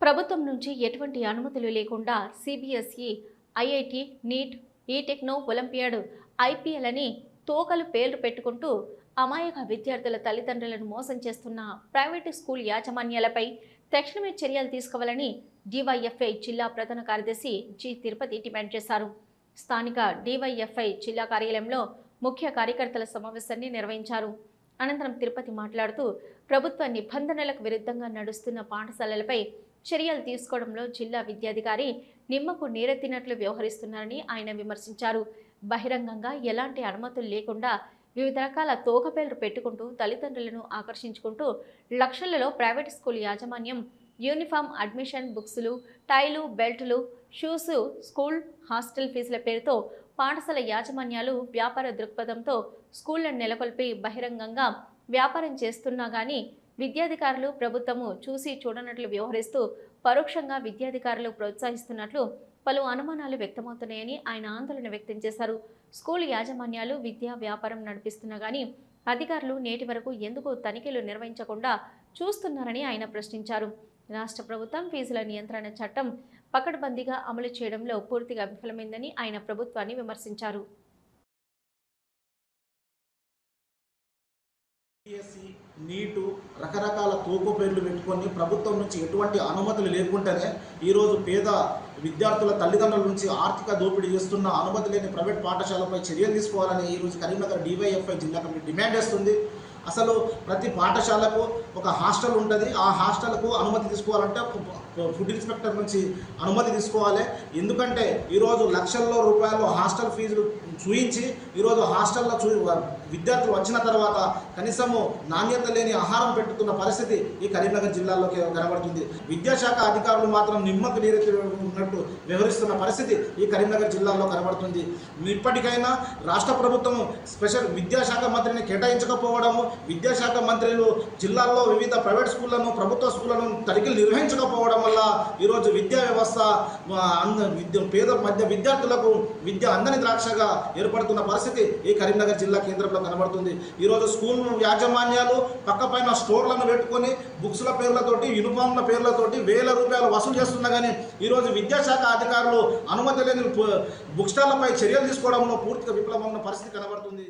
ప్రభుత్వం నుంచి ఎటువంటి అనుమతులు లేకుండా CBSE IIT NEET e techno olympiad IPL అని తోకలు పేర్లు పెట్టుకుంటూ అమాయక విద్యార్థుల తల్లిదండ్రులను మోసం చేస్తున్న ప్రైవేటు స్కూల్ యాజమాన్యాలపై తక్షణమే చర్యలు తీసుకోవాలని డివైఎఫ్ఐ జిల్లా ప్రధాన కార్యదర్శి జి తిరుపతి డిమాండ్ చేశారు. స్థానిక డివైఎఫ్ఐ జిల్లా కార్యాలయంలో ముఖ్య కార్యకర్తల సమావేశాన్ని నిర్వహించారు. అనంతరం తిరుపతి మాట్లాడుతూ ప్రభుత్వ నిబంధనలకు విరుద్ధంగా నడుస్తున్న పాఠశాలలపై చర్యలు తీసుకోవడంలో జిల్లా విద్యాధికారి నిమ్మకు నీరెత్తినట్లు వ్యవహరిస్తున్నారని ఆయన విమర్శించారు. బహిరంగంగా ఎలాంటి అనుమతులు లేకుండా వివిధ రకాల తోకపేలు పెట్టుకుంటూ తల్లిదండ్రులను ఆకర్షించుకుంటూ లక్షలలో ప్రైవేట్ స్కూల్ యాజమాన్యం యూనిఫామ్ అడ్మిషన్ బుక్స్లు టైలు బెల్టులు షూస్ స్కూల్ హాస్టల్ ఫీజుల పేరుతో పాఠశాల యాజమాన్యాలు వ్యాపార దృక్పథంతో స్కూళ్ళను నెలకొల్పి బహిరంగంగా వ్యాపారం చేస్తున్నా కానీ విద్యాధికారులు ప్రభుత్వము చూసి చూడనట్లు వ్యవహరిస్తూ పరోక్షంగా విద్యాధికారులు ప్రోత్సహిస్తున్నట్లు పలు అనుమానాలు వ్యక్తమవుతున్నాయని ఆయన ఆందోళన వ్యక్తం చేశారు. స్కూల్ యాజమాన్యాలు విద్యా వ్యాపారం నడిపిస్తున్నా కానీ అధికారులు నేటి వరకు ఎందుకు తనిఖీలు నిర్వహించకుండా చూస్తున్నారని ఆయన ప్రశ్నించారు. రాష్ట్ర ప్రభుత్వం ఫీజుల నియంత్రణ చట్టం పకడ్బందీగా అమలు చేయడంలో పూర్తిగా విఫలమైందని ఆయన ప్రభుత్వాన్ని విమర్శించారు. సిఎస్సి నీటు రకరకాల తోపు పేర్లు పెట్టుకొని ప్రభుత్వం నుంచి ఎటువంటి అనుమతులు లేకుండానే ఈరోజు పేద విద్యార్థుల తల్లిదండ్రుల నుంచి ఆర్థిక దోపిడీ చేస్తున్న అనుమతి లేని ప్రైవేట్ పాఠశాలపై చర్యలు తీసుకోవాలని ఈరోజు కరీంనగర్ డివైఎఫ్ఐ జిల్లా కమిటీ డిమాండ్ చేస్తుంది. అసలు ప్రతి పాఠశాలకు ఒక హాస్టల్ ఉంటుంది. ఆ హాస్టల్కు అనుమతి తీసుకోవాలంటే ఫుడ్ ఇన్స్పెక్టర్ నుంచి అనుమతి తీసుకోవాలి. ఎందుకంటే ఈరోజు లక్షల్లో రూపాయలు హాస్టల్ ఫీజులు చూయించి ఈరోజు హాస్టల్లో చూ విద్యార్థులు వచ్చిన తర్వాత కనీసము నాణ్యత లేని ఆహారం పెట్టుతున్న పరిస్థితి ఈ కరీంనగర్ జిల్లాలోకి కనబడుతుంది. విద్యాశాఖ అధికారులు మాత్రం నిమ్మకు నీరెత్తున్నట్టు వ్యవహరిస్తున్న పరిస్థితి ఈ కరీంనగర్ జిల్లాలో కనబడుతుంది. ఇప్పటికైనా రాష్ట్ర ప్రభుత్వం స్పెషల్ విద్యాశాఖ మంత్రిని కేటాయించకపోవడము విద్యాశాఖ మంత్రులు జిల్లాల్లో వివిధ ప్రైవేట్ స్కూళ్ళను ప్రభుత్వ స్కూళ్ళను తనిఖీలు నిర్వహించకపోవడం వల్ల ఈరోజు విద్యా వ్యవస్థ విద్య పేద మధ్య విద్యార్థులకు విద్య అందని ద్రాక్షగా ఏర్పడుతున్న పరిస్థితి ఈ కరీంనగర్ జిల్లా కేంద్రంలో కనబడుతుంది. ఈరోజు స్కూల్ యాజమాన్యాలు పక్క పైన స్టోర్లను పెట్టుకొని బుక్స్ల పేర్లతోటి యూనిఫామ్ల పేర్లతోటి వేల రూపాయలు వసూలు చేస్తున్నా కానీ ఈరోజు విద్యాశాఖ అధికారులు అనుమతి లేని బుక్ స్టాళ్ళపై చర్యలు తీసుకోవడంలో పూర్తిగా విఫలమైన పరిస్థితి కనబడుతుంది.